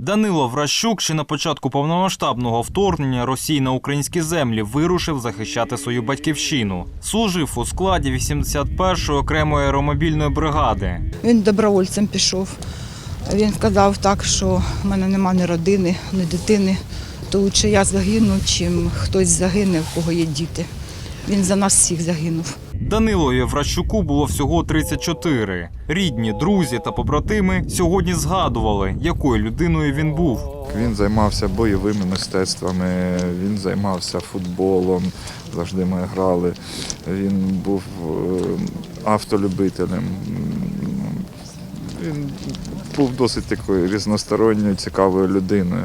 Данило Вращук ще на початку повномасштабного вторгнення Росії на українські землі вирушив захищати свою батьківщину. Служив у складі 81-ї окремої аеромобільної бригади. Він добровольцем пішов. Він сказав так, що в мене нема ні родини, ні дитини. То лучше я загину, чим хтось загине, в кого є діти. Він за нас всіх загинув. Данилові Вращуку було всього 34. Рідні, друзі та побратими сьогодні згадували, якою людиною він був. Він займався бойовими мистецтвами, він займався футболом, завжди ми грали. Він був е, автолюбителем. Він був досить такою різносторонньою, цікавою людиною.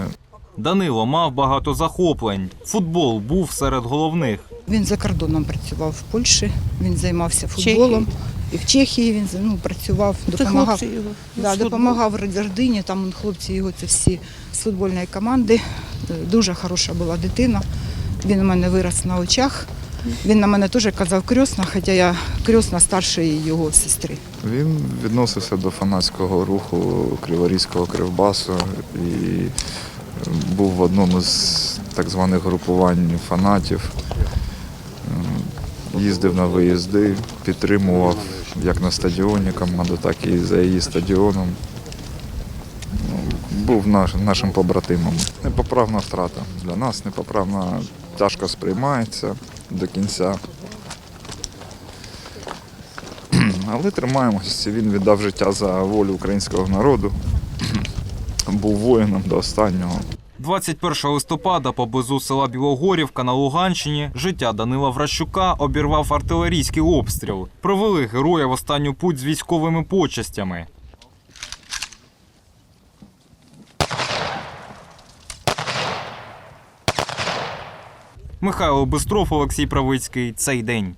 Данило мав багато захоплень. Футбол був серед головних. Він за кордоном працював в Польщі, він займався футболом. І в Чехії він ну, працював, допомагав. хлопці його. Да, допомагав родині, там хлопці його це всі з футбольної команди. Е, Дуже хороша була дитина. Він у мене вирос на очах. Він на мене теж казав крьосна, хоча я крьосна старшої його сестри. Він відносився до фанатського руху Криворізького кривбасу і був в одному з так званих групувань фанатів. Е, Їздив на виїзди, підтримував як на стадіоні команду, так і за її стадіоном. Ну, Був наш, нашим побратимом. Непоправна втрата для нас, непоправна тяжко сприймається до кінця. Але тримаємося. Він віддав життя за волю українського народу. Був воїном до останнього. 21 листопада поблизу села Білогорівка на Луганщині життя Данила Вращука обірвав артилерійський обстріл. Провели героя в останню путь з військовими почестями. Михайло Бистров, Олексій Правицький. Цей день.